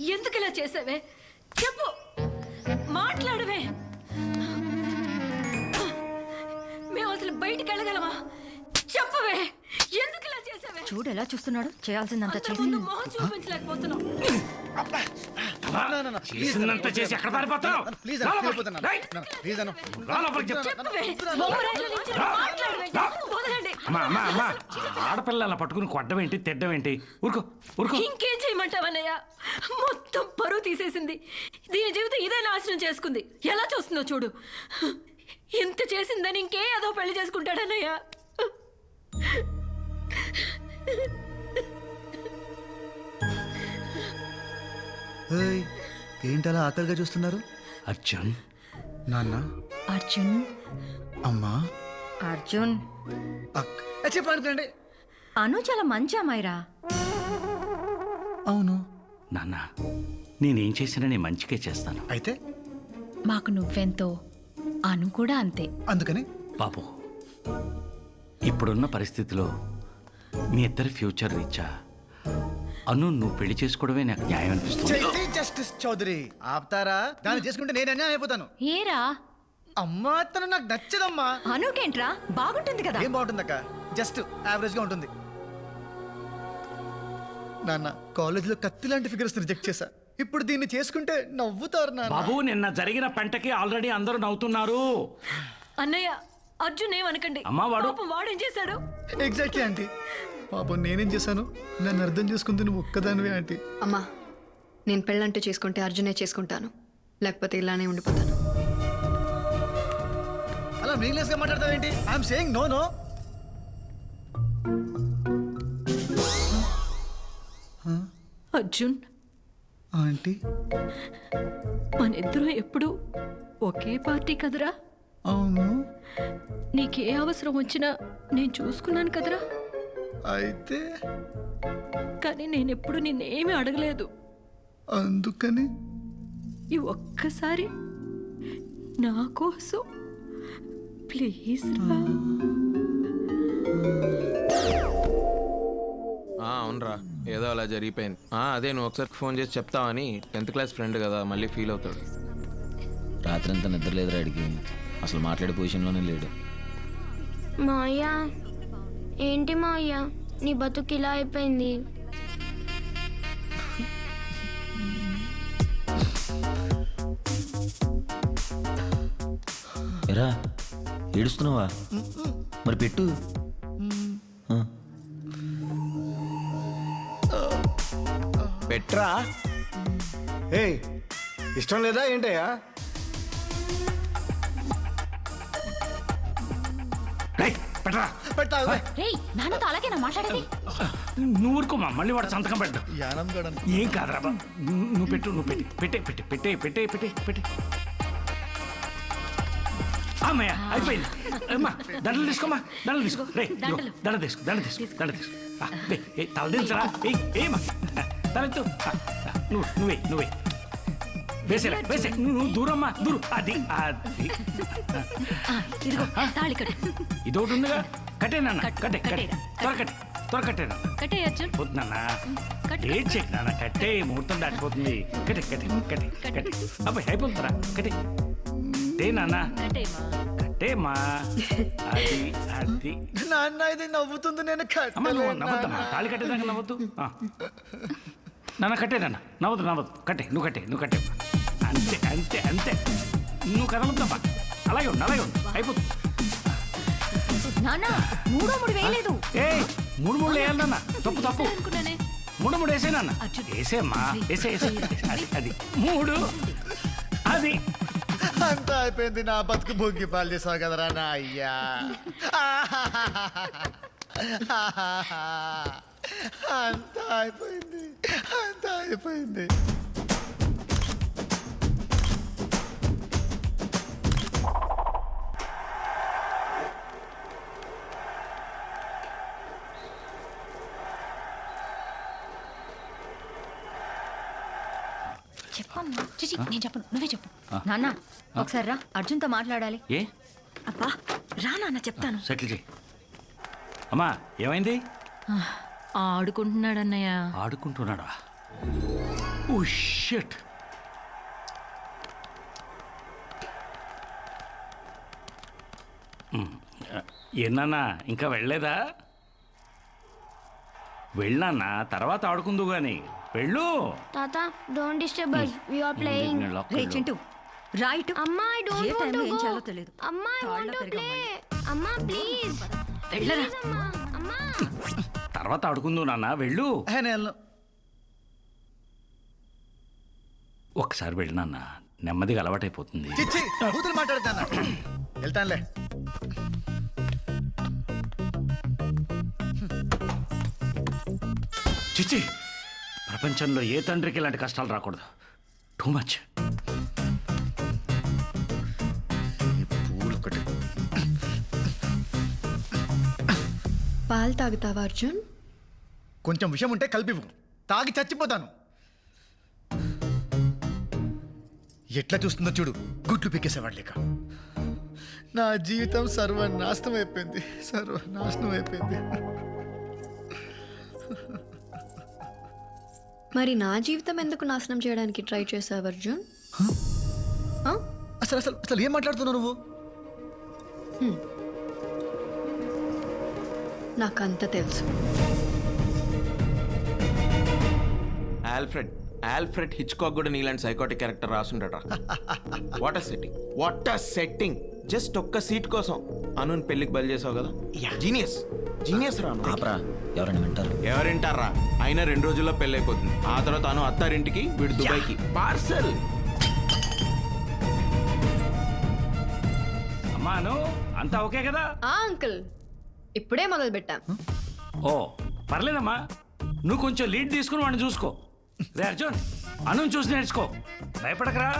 ఎందుకు ఇలా చేసావే? చెప్పు. మాట్లాడవే. మేము అసలు బయటికి వెళ్ళగలమా? చెప్పవే. ఎందుకు ఇలా చేసావే? చూడు ఎలా చూస్తున్నాడు. చేయాల్సిందంతా చేసి మొహం చూపించలేకపోతున్నాం. చేసిందంతా చేసి ఎక్కడ పారిపోతావు? ప్లీజ్ రా అన్న లోపలికి. వెళ్ళిపోతాను రేయ్, ప్లీజ్ అన్న రా లోపలికి చెప్తా. చెప్పవే. బొమ్మరాయిల నుంచి మాట్లాడవే. వదలండి. అమ్మా అమ్మా అమ్మా ఆడపిల్ల అలా పట్టుకుని కొట్టడం ఏంటి తిట్టడం ఏంటి ఊరుకో ఊరుకో. ఇంకేం చేయమంటావన్నయ్య? మొత్తం పరువు తీసేసింది. దీని జీవితం ఇదే నాశనం చేసుకుంది. ఎలా చూస్తుందో చూడు. ఇంత చేసిందని ఇంకే ఏదో పెళ్ళి చేసుకుంటాడన్నయ్య. ఏయ్, ఏంటలా ఆకలిగా చూస్తున్నారు? అర్జున్. నాన్న? అర్జున్? అమ్మా? అర్జున్. చెప్పండి అను చాలా మంచి అమ్మాయిరా అవును. నాన్న నేనేం చేసినా నేను మంచిగా చేస్తాను. అయితే? మాకు నువ్వెంతో అను కూడా అంతే. అందుకని? బాబు ఇప్పుడున్న పరిస్థితిలో మీ ఇద్దరి ఫ్యూచర్ రీచా అను నువ్వు పెళ్ళి చేసుకోవడమే నాకు న్యాయం అనిపిస్తుంది. చైతీ జస్టిస్ చౌదరి. ఆపుతారా? దాన్ని చేసుకుంటే నేను అన్యాయం అయిపోతాను. ఏరా? అమ్మా తను నాకు నచ్చదమ్మా. అనుకేంట్రా? బాగుంటుంది కదా. ఏం బాగుంటుందక్క? జస్ట్ యావరేజ్గా ఉంటుంది. నాన్న కాలేజీలో కత్తి లాంటి ఫిగర్స్ రిజెక్ట్ చేశా. ఇప్పుడు దీన్ని చేసుకుంటే నవ్వుతారు నాన్న. బాబు నిన్న జరిగిన పంటకి ఆల్రెడీ అందరూ నవ్వుతున్నారు. అన్నయ్య అర్జున్ ఏమనకండి? అమ్మా, వాడు- పాపం వాడేం చేశాడు? Exactly aunty. పాపం నేనేం చేశాను? నన్ను అర్థం చేసుకుంది నువ్వు ఒక్కదానివే ఆంటీ. అమ్మా నేను పెళ్ళంటే చేసుకుంటే అర్జునే చేసుకుంటాను. లేకపోతే ఇలానే ఉండిపోతాను. అలా మీనింగ్లెస్గా మాట్లాడతావేంటి I'm saying no no Arjun. Aunty. మన ఇద్దరం ఎప్పుడు ఒకే పార్టీ కదరా? అవును. నీకే అవసరం వచ్చినా నేను చూసుకున్నాను కదరా? అయితే కానీ నేను ఎప్పుడు నిన్నేమీ అడగలేదు. అందుకని? ఈ ఒక్కసారి నా కోసం ప్లీజ్ రా. ఆ, అవునరా. ఏదో అలా జరిగిపోయింది. ఆ, అదే నువ్వు ఒకసారి ఫోన్ చేసి చెప్తావని టెన్త్ క్లాస్ ఫ్రెండ్ కదా మళ్ళీ ఫీల్ అవుతాడు. రాత్రంతా నిద్ర లేదురా అడిగి. అసలు మాట్లాడే పొజిషన్లోనే లేడు. మాయా ఏంటి మాయా నీ బతుకు ఇలా అయిపోయింది. ఎరా ఏడుస్తున్నావా? మరి పెట్టు. పెట్రా ఏయ్ ఇష్టం లేదా ఏంటయ్యా? పెట్టరా పెట్టావు రేయ్ నాన్నతో అలాగే నా మాట్లాడేది. నువ్వు ఊరుకోమా మళ్ళీ వాడు సంతకం పెట్టు యానం గడను ఏం కాదురా బా. నువ్వు పెట్టు నువ్వు పెట్టి. పెట్టే పెట్టే పెట్టే పెట్టే పెట్టే పెట్టే. అమ్మయ్య అయిపోయింది. అమ్మా దండలు తీసుకోమా దండలు తీసుకో. రే ఇదిగో, దండ తీసుకో దండ తీసుకో దండ తీసుకో. ఆ, వే, ఏ, తల దించరా? ఏయ్ ఏమా తలెత్తు. ఆ, ఆ, నువ్వు నువ్వే నువ్వే. వేసేరా వేసే. నువ్వు దూరమ్మా దూరం. అది అది. ఇదిగో తాళి కట్టు. ఇది ఒకటి ఉందిగా. కట్టే నాన్న కట్టు, కట్టే కట్టే. కట్టేరా, త్వర కట్టే త్వర కట్టే నాన్న. కట్టే అర్జున్ వద్దు నాన్న. కట్టు, నాన్న. కట్టే ముహూర్తం దాటిపోతుంది. కట్టే కట్టే కట్టే కట్టే. అబ్బాయి అయిపోతుందిరా. కట్టే. కట్టే నాన్న. కట్టేమా కట్టేమా అది అది. నాన్న ఇది నవ్వుతుంది నేను అమ్మ నువ్వు కట్టలేను నవ్వద్దమ్మా. నాన్న. తాళి కట్టేదాకా నవ్వద్దు? ఆ. నాన్న కట్టే నాన్న. నవ్వదు నవ్వదు. కట్టే నువ్వు కట్టే నువ్వు కట్టే. అంతే అంతే అంతే. నువ్వు కదలొద్దమ్మా అలాగే ఉండు అలాగే ఉండు. అయిపోతుంది. నాన్న మూడో మూడు వేయలేదు. ఏ మూడు మూడు వేయాలి నాన్న తప్పు తప్పు. అనుకున్నానే. మూడు మూడు వేసే నాన్న. అర్జున్. వేసేమ్మా వేసే వేసే అది అది. మూడు. అది. అంతా అయిపోయింది నా బతుకు భోగి పాలు చేసావు కదరా నా అయ్యా అంతా అయిపోయింది అంతా అయిపోయింది. నేను చెప్పను. నువ్వే చెప్పు. నాన్న ఒకసారి రా. అర్జున్తో మాట్లాడాలి. ఏ? అబ్బా రా నాన్న చెప్తాను. సెటిల్ చేయి. అమ్మా ఏమైంది? ఆడుకుంటున్నాడు అన్నయ్య ఆడుకుంటున్నాడా? Oh shit. ఏనా ఇంకా వెళ్ళలేదా? వెళ్ళానా తర్వాత ఆడుకుందు గాని. వెళ్ళు. తాత don't disturb us. we are playing. రే చింటూ. రైట్ అమ్మా ఐ ఏ డోంట్ వాంట్ టైంలో టు ఏం గో చేయాలో తెలియదు అమ్మా ఐ వాంట్ టు ప్లే అమ్మా ప్లీజ్ వెళ్ళరా. అమ్మా. అమ్మా. తర్వాత ఆడుకుందు నాన్న. వెళ్ళు. నేను. ఒక్కసారి వెళ్ళు నాన్న. నెమ్మదిగా అలవాటైపోతుంది. చిచ్చి కూతురు మాట్లాడతాను వెళ్తానులే. చిచ్చి ప్రపంచంలో ఏ తండ్రికి ఇలాంటి కష్టాలు రాకూడదు. టూ మచ్ పూలు తాగుతావా అర్జున్? కొంచెం విషయం ఉంటే కలిపివు తాగి చచ్చిపోతాను. ఎట్లా చూస్తుందో చూడు. గుడ్లు పీకేసేవాడు లేక. నా జీవితం సర్వనాశనం అయిపోయింది. సర్వనాశనం అయిపోయింది. మరి నా జీవితం ఎందుకు నాశనం చేయడానికి ట్రై చేసావు అర్జున్? అసలు అసలు అసలు ఏం మాట్లాడుతున్నావు నువ్వు? నాకంత తెలుసు. ఆల్ఫ్రెడ్ ఆల్ఫ్రెడ్ హిచ్కాక్ కూడా నీలాంటి psychotic character రాసుండట. What setting what setting just ఒక్క సీట్ కోసం. అనుని పెళ్ళికి బయలు చేసావు కదా జీనియస్ జీనియస్ రా ఎవరైనా వింటారు? ఎవరింటారా? అయినా రెండు రోజుల్లో పెళ్ళి అయిపోతుంది ఆ తర్వాత అను అత్తారింటికి వీడు దుబాయ్కి. పార్సల్. అమ్మాను అంతా ఓకే కదా? ఆ అంకుల్. ఇప్పుడే మొదలు పెట్టాం ఓ పర్లేదమ్మా. నువ్వు కొంచెం లీడ్ తీసుకుని వాడిని చూసుకో. రే అర్జున్ అను చూసి నేర్చుకో. భయపడకరా.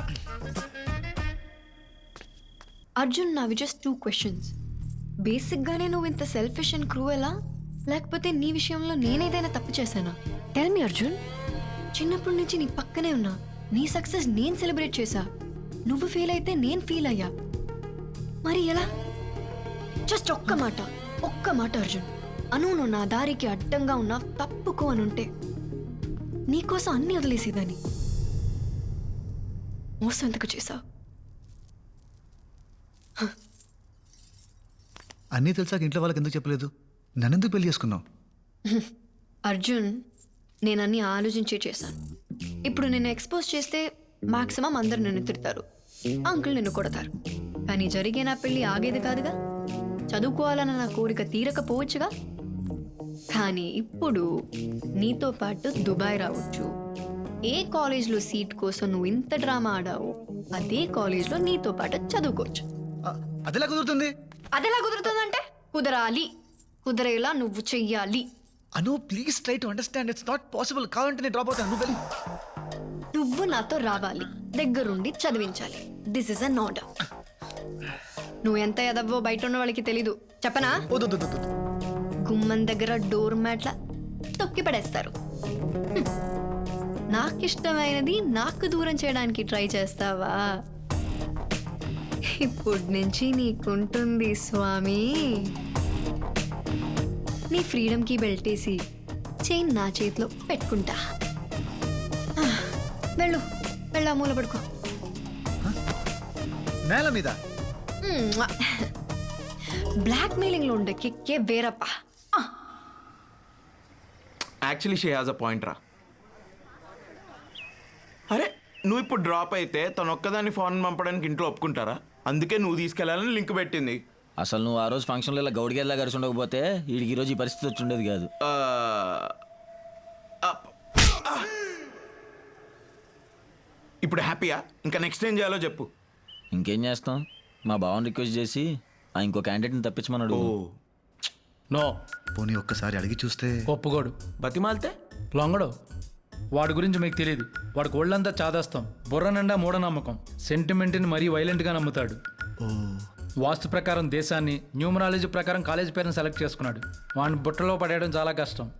అర్జున్ నావి జస్ట్ టూ క్వశ్చన్స్ బేసిక్గానే నువ్వు ఇంత సెల్ఫిష్ అండ్ క్రూ ఎలా లేకపోతే నీ విషయంలో నేనేదైనా తప్పు చేశానా? టెల్ మీ అర్జున్ చిన్నప్పటి నుంచి నీ పక్కనే ఉన్నా. నీ సక్సెస్ నేను సెలబ్రేట్ చేశా. నువ్వు ఫీల్ అయితే నేను ఫీల్ అయ్యా. మరి ఎలా? జస్ట్ ఒక్క మాట ఒక్క మాట అర్జున్ అను నువ్వు నా దారికి అడ్డంగా ఉన్నా తప్పుకో అని ఉంటే. నీకోసం అన్ని వదిలేసేదాన్ని. మోసం ఎందుకు చేశావు అన్నీ తెలిసాక ఇంట్లో వాళ్ళకి ఎందుకు చెప్పలేదు? నన్నెందుకు పెళ్ళి చేసుకున్నావు? అర్జున్ నేను అన్ని ఆలోచించే చేశాను. ఇప్పుడు నిన్ను ఎక్స్పోజ్ చేస్తే మాక్సిమం అందరు నిన్ను తిడతారు. అంకుల్ నిన్ను కొడతారు. కానీ జరిగే నా పెళ్ళి ఆగేది కాదుగా? చదువుకోవాలన్న నా కోరిక తీరకపోవచ్చుగా? కానీ ఇప్పుడు నీతో పాటు దుబాయ్ రావచ్చు. ఏ కాలేజ్లో సీట్ కోసం నువ్వు ఇంత డ్రామా ఆడావు? అదే కాలేజ్లో నీతో పాటు చదువుకోవచ్చు. అదెలా కుదురుతుంది? అదెలా కుదురుతుందంటే? కుదరాలి. కుదరేలా నువ్వు చెయ్యాలి. Anu please try to understand it's not possible కావాలంటే నేను డ్రాప్ అవుతాను నువ్వు వెళ్ళి నువ్వు నాతో రావాలి. దగ్గరుండి చదివించాలి. దిస్ ఇస్ అన్ ఆర్డర్ నువ్వు ఎంత ఎదవ్వో బయట ఉన్న వాళ్ళకి తెలీదు. చెప్పనా. గుమ్మం దగ్గర డోర్ మ్యాట్ల తొక్కి పడేస్తారు. హ్మ్. నాకిష్టమైనది నాకు దూరం చేయడానికి ట్రై చేస్తావా? ఇప్పటి నుంచి నీకుంటుంది స్వామి. నీ ఫ్రీడమ్కి బెల్టేసి చైన్ నా చేతిలో పెట్టుకుంటా. వెళ్ళు వెళ్ళా మూల పడుకో. నేల మీద? బ్లాక్ మెయిలింగ్లో ఉండే కిక్కే వేరప్పా. Actually she has a point రా. అరే నువ్వు ఇప్పుడు డ్రాప్ అయితే తను ఒక్కదాన్ని ఫోన్ పంపడానికి ఇంట్లో ఒప్పుకుంటారా? అందుకే నువ్వు తీసుకెళ్ళాలని లింక్ పెట్టింది. అసలు నువ్వు ఆ రోజు ఫంక్షన్లో ఇలా గౌడిగేలా కలిసి ఉండకపోతే వీడికి ఈ రోజు ఈ పరిస్థితి వచ్చి ఉండేది కాదు. ఇప్పుడు హ్యాపీయా? ఇంకా నెక్స్ట్ ఏం చేయాలో చెప్పు. ఇంకేం చేస్తాం? మా బావని రిక్వెస్ట్ చేసి ఆ ఇంకో క్యాండిడేట్ని తప్పించమని ఓ. అడుగు నో. పోనీ ఒక్కసారి అడిగి చూస్తే. ఒప్పుకోడు. బతిమాలితే లొంగడు. వాడి గురించి మీకు తెలియదు వాడికి ఒళ్ళంతా చాదాస్తాం. బుర్ర నిండా మూఢనమ్మకం. సెంటిమెంట్ని మరీ వైలెంట్గా నమ్ముతాడు. ఓ. వాస్తు ప్రకారం దేశాన్ని న్యూమరాలజీ ప్రకారం కాలేజ్ పేరుని సెలెక్ట్ చేసుకున్నాడు. వాడిని బుట్టలో పడేయడం చాలా కష్టం.